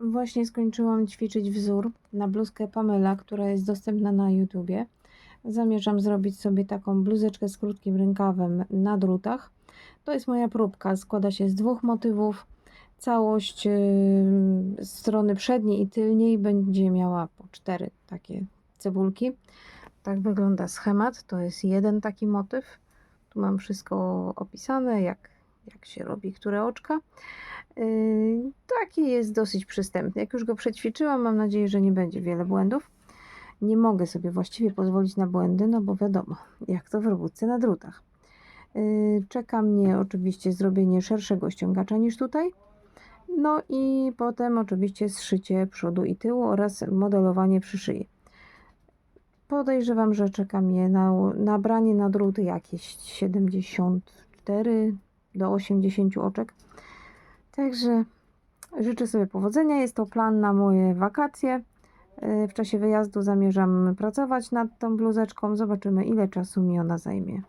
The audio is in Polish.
Właśnie skończyłam ćwiczyć wzór na bluzkę Pamela, która jest dostępna na YouTubie. Zamierzam zrobić sobie taką bluzeczkę z krótkim rękawem na drutach. To jest moja próbka. Składa się z dwóch motywów. Całość yy, strony przedniej i tylniej będzie miała po cztery takie cebulki. Tak wygląda schemat. To jest jeden taki motyw. Tu mam wszystko opisane, jak, jak się robi które oczka. Yy, Taki jest dosyć przystępny. Jak już go przećwiczyłam, mam nadzieję, że nie będzie wiele błędów. Nie mogę sobie właściwie pozwolić na błędy, no bo wiadomo, jak to w robótce na drutach. Yy, Czeka mnie oczywiście zrobienie szerszego ściągacza niż tutaj. No i potem oczywiście zszycie przodu i tyłu oraz modelowanie przy szyi. Podejrzewam, że czeka mnie na, nabranie na druty jakieś 74 do 80 oczek. Także życzę sobie powodzenia. Jest to plan na moje wakacje. Yy, W czasie wyjazdu zamierzam pracować nad tą bluzeczką. Zobaczymy, ile czasu mi ona zajmie.